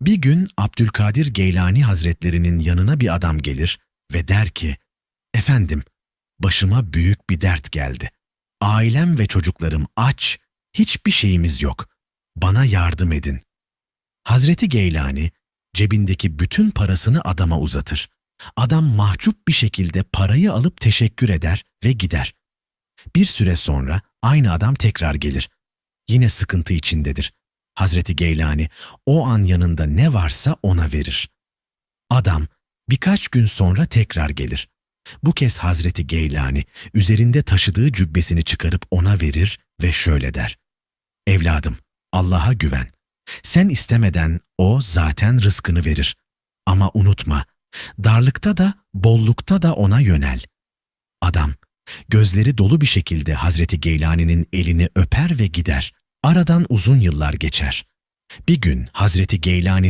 Bir gün Abdülkadir Geylani Hazretlerinin yanına bir adam gelir ve der ki, Efendim, başıma büyük bir dert geldi. Ailem ve çocuklarım aç, hiçbir şeyimiz yok. Bana yardım edin. Hazreti Geylani cebindeki bütün parasını adama uzatır. Adam mahcup bir şekilde parayı alıp teşekkür eder ve gider. Bir süre sonra aynı adam tekrar gelir. Yine sıkıntı içindedir. Hazreti Geylani o an yanında ne varsa ona verir. Adam birkaç gün sonra tekrar gelir. Bu kez Hazreti Geylani üzerinde taşıdığı cübbesini çıkarıp ona verir ve şöyle der. Evladım, Allah'a güven. Sen istemeden o zaten rızkını verir. Ama unutma, darlıkta da bollukta da ona yönel. Adam, gözleri dolu bir şekilde Hazreti Geylani'nin elini öper ve gider. Aradan uzun yıllar geçer. Bir gün Hazreti Geylani